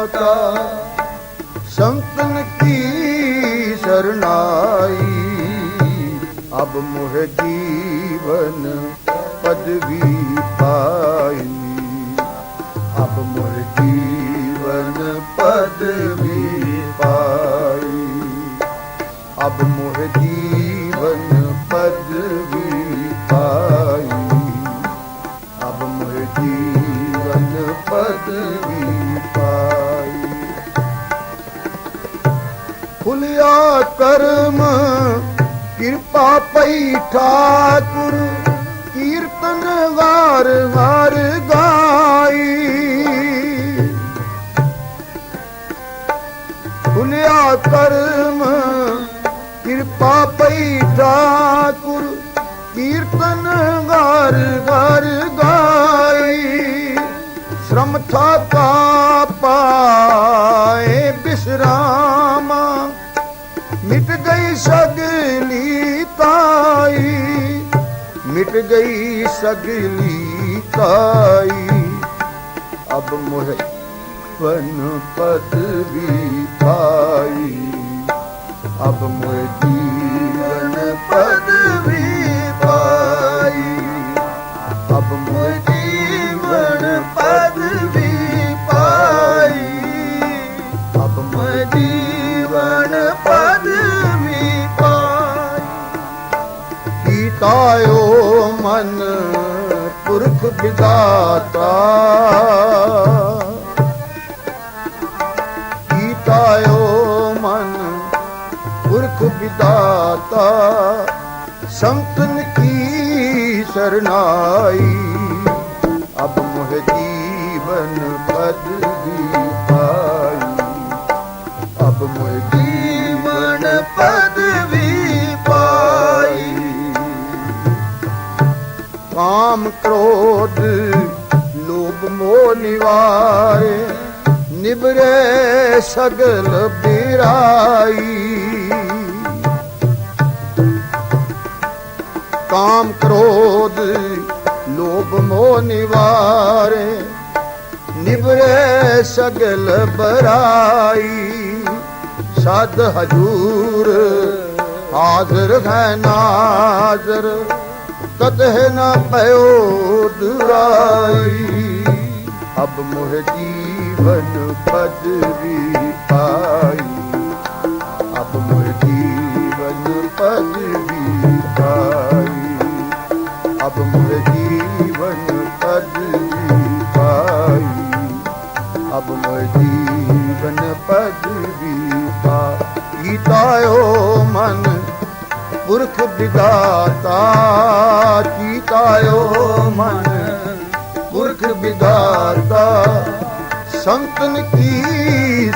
ਵਿਦਾਤਾ ਸੰਤਨ ਕੀ ਸਰਨਾਈ? ਅਬ ਮੁਹ ਜੀਵਨ ਪਦਵੀ ਪਾਈ ਅਬ ਮੁਹ ਜੀਵਨ ਪਦਵੀ ਪਾਈ ਅਬ ਮੁਹ ਜੀਵਨ ਕਰਮ, ਕਿਰਪਾ ਪਈ ਠਾਕੁਰ, ਕੀਰਤਨ ਵਾਰ ਵਾਰ ਗਾਈ। ਖੁਲਿਆ ਕਰਮ, ਕਿਰਪਾ ਪਈ ਠਾਕੁਰ, ਕੀਰਤਨ ਵਾਰ ਵਾਰ ਗਾਈ। ਸ਼ਰਮ ਥਾਕਾ ਪਾਏ ਬਿਸਰਾਮਾ ਮਿਟ ਗਈ ਸਗਲੀ ਤਾਈ, ਮਿਟ ਗਈ ਸਗਲੀ ਤਾਈ। ਅਬ ਮੋਹ ਵਨ ਪਦਵੀ ਪਾਈ, ਅਬ ਮੋਹ ਕੀਤਾਇਓ ਮਨ ਪੁਰਖ ਵਿਦਾਤਾ। ਕੀਤਾਇਓ ਮਨ ਪੁਰਖ ਵਿਦਾਤਾ। ਸੰਤਨ ਕੀ ਸਰਨਾਈ, ਅਬ ਮੁਹ ਜੀਵਨ ਪਦਵੀ ਪਾਈ। ਅਬ ਮੁਹ ਕਾਮ ਕ੍ਰੋਧ, ਲੋਭ ਮੋਹ ਨਿਵਾਰੇ ਨਿਬਰੇ ਸਗਲ ਬਿਰਾਈ ਕਾਮ ਕ੍ਰੋਧ, ਲੋਭ ਮੋਹ ਨਿਵਾਰੇ ਨਿਬਰੇ ਸਗਲ ਬਰਾਈ ਸਦ ਹਜੂਰ, ਹਾਜ਼ਰ ਹੈ ਨਾਜ਼ਰ। ਕਦੇ ਨਾ ਪਇਓ ਦੁਰਾਈ। ਅਬ ਮੋਹ ਜੀਵਨ ਪਦਵੀ ਪਾਈ। ਅਬ ਮੋਹ ਜੀਵਨ ਪਦਵੀ ਪਾਈ। ਅਬ ਮੋਹ ਜੀਵਨ ਪਦਵੀ ਪਾਈ। ਅਬ ਮੋਹ ਜੀਵਨ ਪਦਵੀ ਪਾਈ ਤਾਇਓ ਪੁਰਖ ਵਿਦਾਤਾ ਕੀਤਾਇਓ ਮਨ। ਪੁਰਖ ਵਿਦਾਤਾ ਸੰਤਨ ਕੀ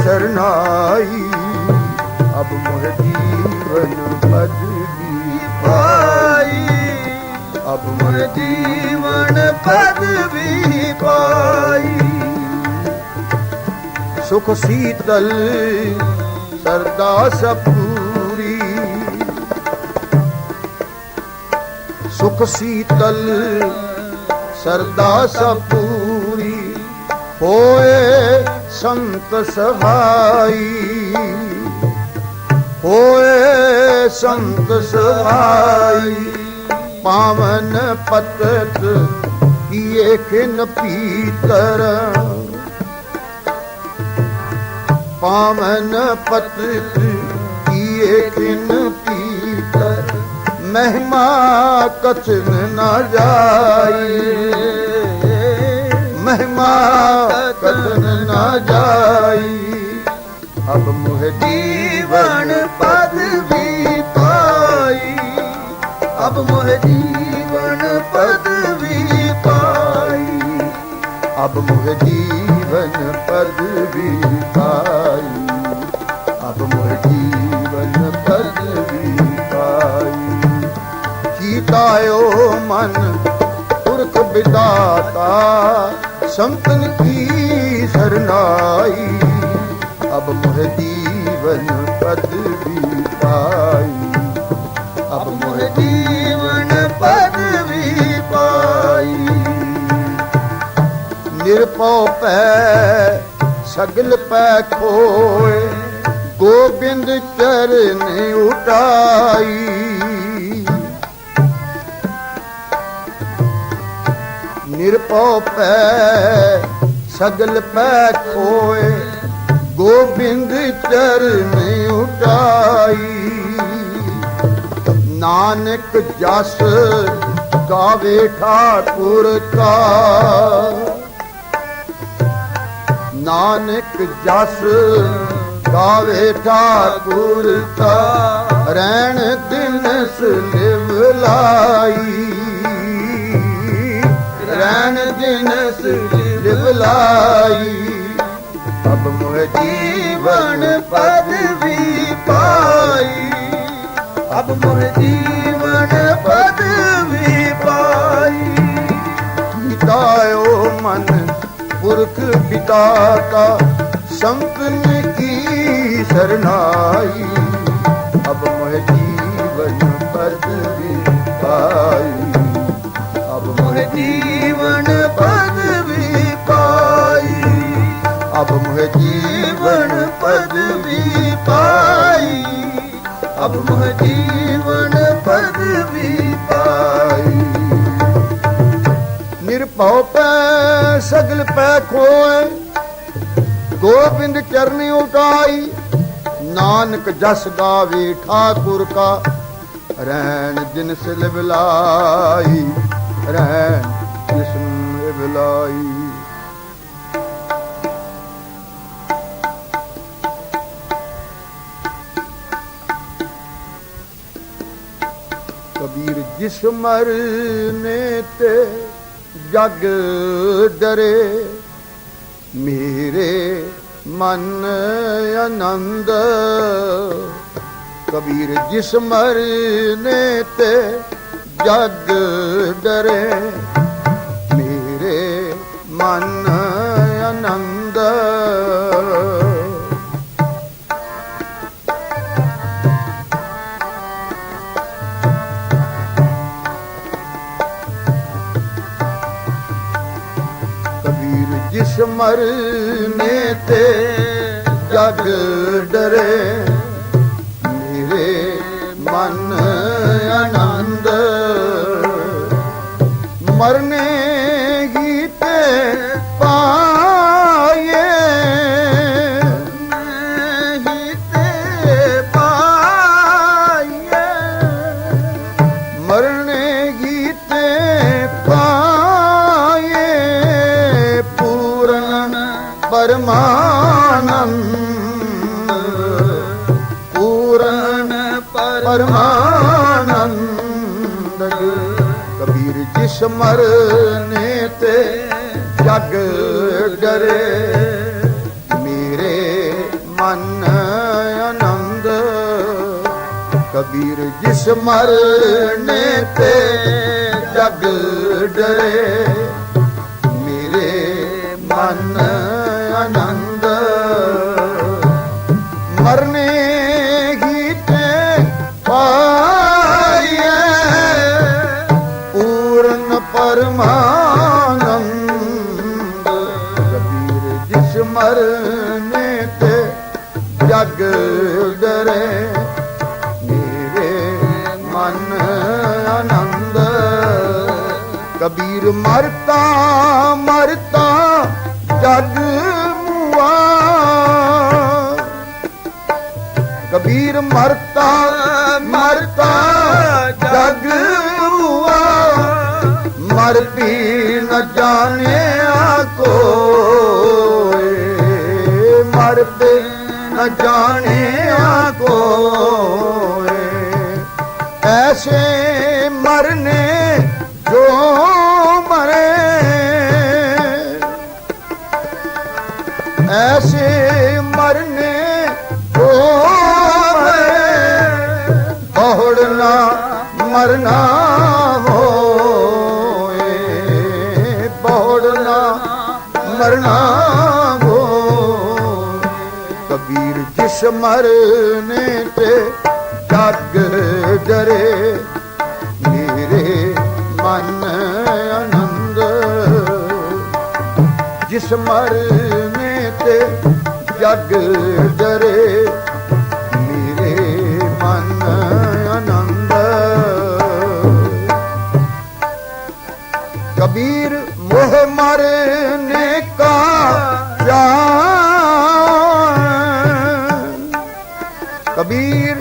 ਸਰਨਾਈ। ਅਬ ਮੋਹ ਜੀਵਨ ਪਦਵੀ ਪਾਈ। ਅਬ ਮੋਹ ਜੀਵਨ ਪਦਵੀ ਪਾਈ। ਸੁਖ ਸੀਤਲ ਸਰਦਾ ਸਪੂਰੀ ਸੁਖ ਸੀਤਲ, ਸਰਦਾ ਸਪੂਰੀ, ਹੋਏ ਸੰਤ ਸਹਾਈ। ਹੋਏ ਸੰਤ ਸਹਾਈ, ਪਾਵਨ ਪਤਤ ਕੀਏ ਖਿਨ ਪੀਤਰ। ਪਾਵਨ ਪਤਤ ਕੀਏ ਖਿਨ ਪੀਤਰ ਮਹਿਮਾ ਕਥਨ ਨਾ ਜਾਈ। ਮਹਿਮਾ ਕਥਨ ਨਾ ਜਾਈ। ਅਬ ਮੁਹ ਜੀਵਨ ਪਦ ਵੀ ਪਾਈ। ਅਬ ਮੁਹ ਜੀਵਨ ਪਦ ਵੀ ਪਾਈ। ਅਬ ਮੁਹ ਜੀਵਨ ਪਦ ਵੀ ਮਨ ਪੁਰਖ ਵਿਦਾਤਾ, ਸੰਤਨ ਕੀ ਸਰਨਾਈ? ਅਬ ਮੁਹ ਜੀਵਨ ਪਦਵੀ ਪਾਈ ਅਬ ਮੁਹ ਜੀਵਨ ਪਦਵੀ ਪਾਈ ਨਿਰਭਉ ਪੈ, ਸਗਲ ਪੈ ਖੋਏ, ਗੋਬਿੰਦ ਚਰਨ ਉਟਾਈ। ਨਿਰਭਉ ਪੈ ਸਗਲ ਪੈ ਕੋਏ ਗੋਬਿੰਦ ਚਰਨ ਉਟਾਈ ਨਾਨਕ ਜਸ ਗਾਵੇ ਠਾਕੁਰ ਕਾ। ਨਾਨਕ ਜਸ ਗਾਵੇ ਠਾਕੁਰ ਕਾ। ਰਹਿਣ ਦਿਨਸ ਲਿਵ ਲਾਈ ਰਹਿਣ ਦਿਨਸ ਲਿਵ ਲਾਈ ਅਬ ਮੋਹ ਜੀਵਨ ਪਦਵੀ ਪਾਈ। ਅਬ ਮੋਹ ਜੀਵਨ ਪਦਵੀ ਪਾਈ। ਮਿਟਾਇਓ ਮਨ, ਪੁਰਖ ਪਿਤਾ ਕਾ ਸੰਤਨ ਕੀ ਸਰਨਾਈ। ਅਬ ਮੋਹ ਜੀਵਨ ਪਦਵੀ ਪਾਈ। ਅਬ ਮੋਹ ਜੀਵਨ ਅਬ ਮੁਹ ਜੀਵਨ ਪਦਵੀ ਪਾਈ। ਅਬ ਮੁਹ ਜੀਵਨ ਪਦਵੀ ਪਾਈ। ਨਿਰਭਉ ਪੈ ਸਗਲ ਪੈ ਖੋਏ। ਗੋਬਿੰਦ ਚਰਨੀ ਉਟਾਈ ਨਾਨਕ ਜਸ ਗਾਵੇ ਠਾਕੁਰ ਕਾ। ਰਹਿਣ ਦਿਨ ਸਿਲ ਬਿਲਾਈ ਰਹਿਣ ਜਿਸਨ ਬਿਲਾਈ ਜਿਸ ਮਰਨੇ ਤੇ ਜਗ ਡਰੇ, ਮੇਰੇ ਮਨ ਆਨੰਦ। ਕਬੀਰ, ਜਿਸ ਮਰਨੇ ਤੇ ਜਗ ਡਰੇ, ਮੇਰੇ ਮਨ ਜਿਸ ਮਰਨੇ ਤੇ ਜਗ ਡਰੇ ਮੇਰੇ ਮਨ ਆਨੰਦ। ਮਰਨੇ ਕਬੀਰ ਜਿਸ ਤੇ ਜਗ ਡਰੇ। ਮੇਰੇ ਮਨ ਆਨੰਦ, ਕਬੀਰ ਜਿਸ ਮਰਨੇ ਤੇ ਜਗ ਡਰੇ। ਮੇਰੇ ਮਨ ਜਿਸ ਤੇ ਜਗ ਡਰੇ। ਮੇਰੇ ਮਨ ਆਨੰਦ, ਕਬੀਰ ਮਰਤਾ ਮਰਤਾ ਜਗ ਮੁਆ ਕਬੀਰ ਮਰਤਾ ਮਰਤਾ ਜਗ ਮੁਆ ਮਰ ਵੀ ਨ ਜਾਣਿਆ ਜਿਸ ਮਰਨੇ ਤੇ ਜਗ ਜਰੇ। ਮੇਰੇ ਮਨ ਆਨੰਦ। ਜਿਸ ਮਰਨੇ ਤੇ ਜਗ ਜਰੇ ਮੇਰੇ ਮਨ ਆਨੰਦ। ਕਬੀਰ ਮੋਹ ਮਰਨੇ ਕਾ ਜਾਨ तीर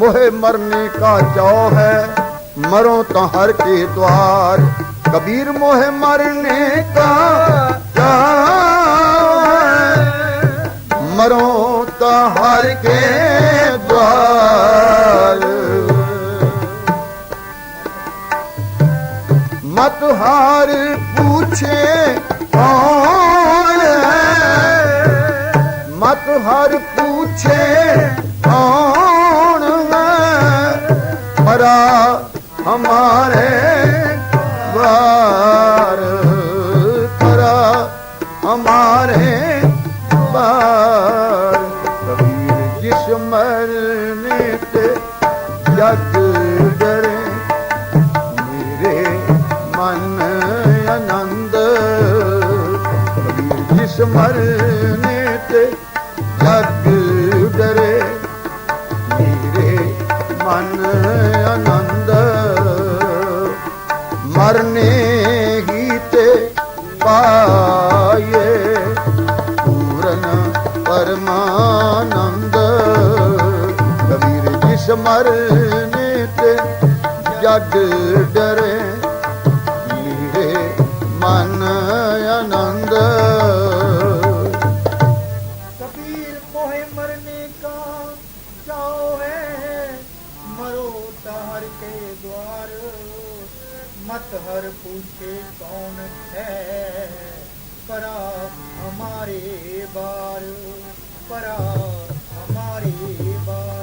मोहे मरने का चाव है मरो तो हर के द्वार कबीर मोहे मरने का मरो तो हर के द्वार मत हार पूछे हमारे बार कबीर जिस मरने ते जग डरे मेरे मन आनंद कबीर जिस मरने ते जग मोहे मरने का चाओ है। मरो तार के द्वार। मत हर पूछे कौन है। परा हमारे बार। परा हमारे बार।